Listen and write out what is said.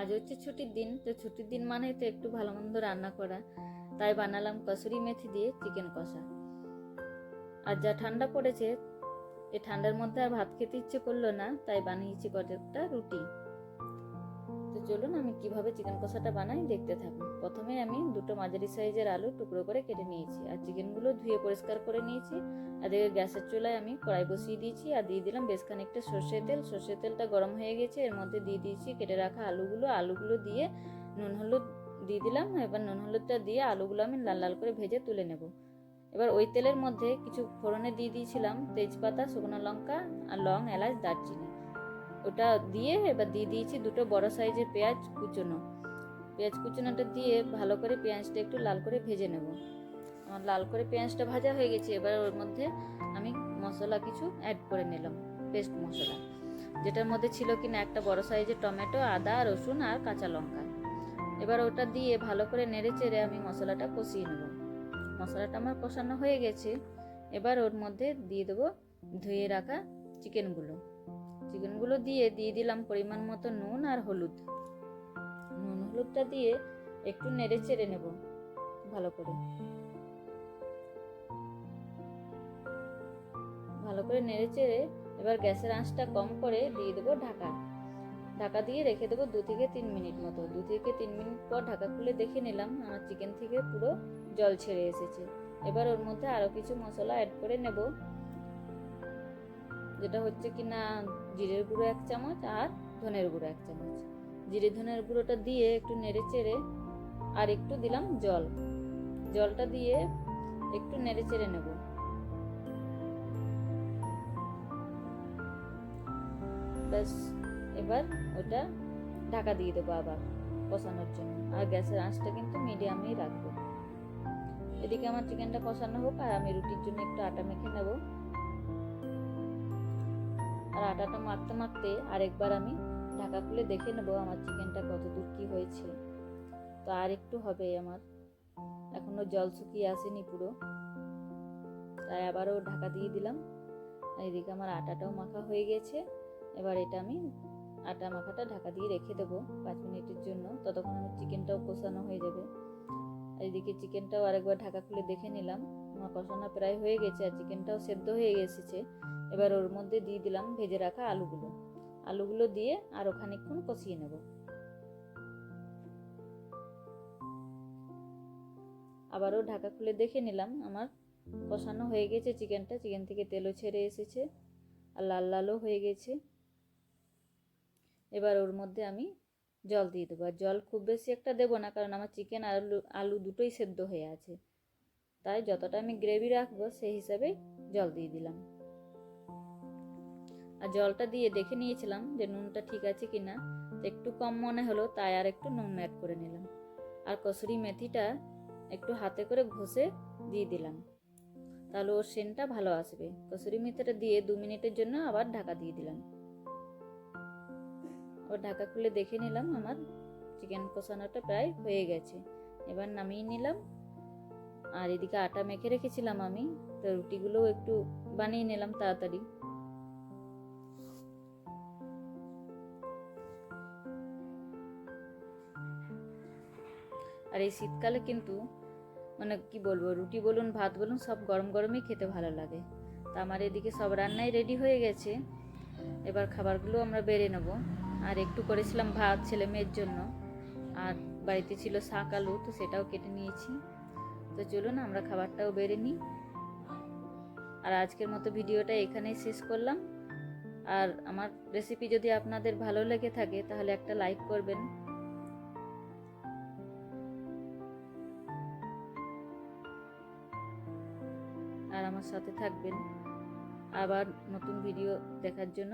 আজ হচ্ছে ছুটির দিন, তো ছুটির দিন মানে তো একটু ভালো মন্দ রান্না করা। তাই বানালাম কসুরি মেথি দিয়ে চিকেন কষা। আর যা ঠান্ডা পড়েছে, এ ঠান্ডার মধ্যে আর ভাত খেতে ইচ্ছে করল না, তাই বানিয়েছি কয়েকটা রুটি। চলুন আমি কীভাবে চিকেন কষাটা বানাই দেখতে থাকুন। প্রথমে আমি দুটো মাঝারি সাইজের আলু টুকরো করে কেটে নিয়েছি, আর চিকেনগুলো ধুয়ে পরিষ্কার করে নিয়েছি। আর গ্যাসের চুলায় আমি কড়াই বসিয়ে দিয়েছি, আর দিয়ে দিলাম বেশ খানিকটা সর্ষের তেল। সর্ষের তেলটা গরম হয়ে গেছে, এর মধ্যে দিয়ে দিয়েছি কেটে রাখা আলুগুলো। আলুগুলো দিয়ে নুন হলুদ দিয়ে দিলাম, এবার নুন হলুদটা দিয়ে আলুগুলো আমি লাল লাল করে ভেজে তুলে নেব। এবার ওই তেলের মধ্যে কিছু ফোড়নে দিয়ে দিয়েছিলাম তেজপাতা, শুকনো লঙ্কা, আর লং এলাচ, দারচিনি। ওটা দিয়ে এবার দিয়ে দিয়েছি দুটো বড় সাইজের পেঁয়াজ কুচনো। পেঁয়াজ কুচনোটা দিয়ে ভালো করে পেঁয়াজটা একটু লাল করে ভেজে নেব। আমার লাল করে পেঁয়াজটা ভাজা হয়ে গেছে, এবার ওর মধ্যে আমি মশলা কিছু অ্যাড করে নিলাম পেস্ট মশলা। যেটার মধ্যে ছিল কিনা একটা বড় সাইজের টমেটো, আদা, রসুন আর কাঁচা লঙ্কা। এবার ওটা দিয়ে ভালো করে নেড়ে চেড়ে আমি মশলাটা কষিয়ে নেব। মশলাটা আমার কষানো হয়ে গেছে, এবার ওর মধ্যে দিয়ে দেবো ধুয়ে রাখা চিকেনগুলো চিকেনগুলো দিয়ে দিয়ে দিলাম পরিমাণ মতো নুন আর হলুদ। নুন, হলুদটা দিয়ে একটু নেড়ে চেড়ে নেব, ভালো করে। ভালো করে নেড়ে চেড়ে এবার গ্যাসের আঁচটা কম করে দিয়ে দেবো ঢাকা। ঢাকা দিয়ে রেখে দেবো দু থেকে তিন মিনিট মতো। দু থেকে তিন মিনিট পর ঢাকা খুলে দেখে নিলাম আমার চিকেন থেকে পুরো জল ছেড়ে এসেছে। এবার ওর মধ্যে আরও কিছু মশলা অ্যাড করে নেব। যেটা হচ্ছে কি না, জিরের গুঁড়ো এক চামচ আর ধনের গুঁড়ো এক চামচ। জিরে ধনের গুঁড়োটা দিয়ে একটু নেড়ে চেড়ে আর একটু দিলাম জল। জলটা দিয়ে একটু নেড়ে চেড়ে নেব। ব্যাস, এবার ওটা ঢাকা দিয়ে দেবো আবার কষানোর জন্য। আর গ্যাসের আঁচটা কিন্তু মিডিয়ামেই রাখব। এদিকে আমার চিকেনটা কষানো হোক আর আমি রুটির জন্য একটু আটা মেখে নেব। আর আটাটা মাখতে মাখতে আরেকবার আমি ঢাকা খুলে দেখে নেব আমার চিকেনটা কত দূর কি হয়েছে। তো আর একটু হবে আমার। এখনও জল শুকিয়ে আসেনি পুরো। তাই আবারও ঢাকা দিয়ে দিলাম। এদিকে আমার আটাটাও মাখা হয়ে গেছে। এবার এটা আমি আটা মাখাটা ঢাকা দিয়ে রেখে দেবো পাঁচ মিনিটের জন্য। ততক্ষণ আমার চিকেনটাও কষানো হয়ে যাবে। এদিকে চিকেনটাও আরেকবার ঢাকা খুলে দেখে নিলাম। কষানো প্রায় হয়ে গেছে আর চিকেনটাও সেদ্ধ হয়ে এসেছে। এবার ওর মধ্যে দিয়ে দিলাম ভেজে রাখা আলুগুলো। আলুগুলো দিয়ে আরও খানিকক্ষণ কষিয়ে নেব। আবারও ঢাকা খুলে দেখে নিলাম আমার কষানো হয়ে গেছে চিকেনটা। চিকেন থেকে তেলও ছেড়ে এসেছে আর লাল লালও হয়ে গেছে। এবার ওর মধ্যে আমি জল দিয়ে দেবো। আর জল খুব বেশি একটা দেবো না, কারণ আমার চিকেন আলু আলু দুটোই সেদ্ধ হয়ে আছে। তাই যতটা আমি গ্রেভি রাখব সেই হিসাবে জল দিয়ে দিলাম। আর জলটা দিয়ে দেখে নিয়েছিলাম যে নুনটা ঠিক আছে কি না একটু কম মনে হলো, তাই আর একটু নুন অ্যাড করে নিলাম। আর কসুরি মেথিটা একটু হাতে করে ঘষে দিয়ে দিলাম। তাহলে ওর সেন্টটা ভালো আসবে। কসুরি মেথিটা দিয়ে দু মিনিটের জন্য আবার ঢাকা দিয়ে দিলাম। আবার ঢাকা খুলে দেখে নিলাম, আমার চিকেন কষানোটা প্রায় হয়ে গেছে। এবার নামিয়ে নিলাম। আর এদিকে আটা মেখে রেখেছিলাম আমি, তো রুটিগুলোও একটু বানিয়ে নিলাম তাড়াতাড়ি। আর এই শীতকালে কিন্তু মানে কি বলব, রুটি বলুন, ভাত বলুন, সব গরম গরমই খেতে ভালো লাগে। তা আমার এদিকে সব রান্নাই রেডি হয়ে গেছে। এবার খাবারগুলো আমরা বেড়ে নেব। আর একটু করেছিলাম ভাত ছেলে মেয়ের জন্য। আর বাড়িতে ছিল শাক আলু, তো সেটাও কেটে নিয়েছি। তো চলুন আমরা খাবারটাও বেড়ে নিই। আর আজকের মতো ভিডিওটা এখানেই শেষ করলাম। আর আমার রেসিপি যদি আপনাদের ভালো লেগে থাকে, তাহলে একটা লাইক করবেন। আর আমার সাথে থাকবেন। আবার নতুন ভিডিও দেখার জন্য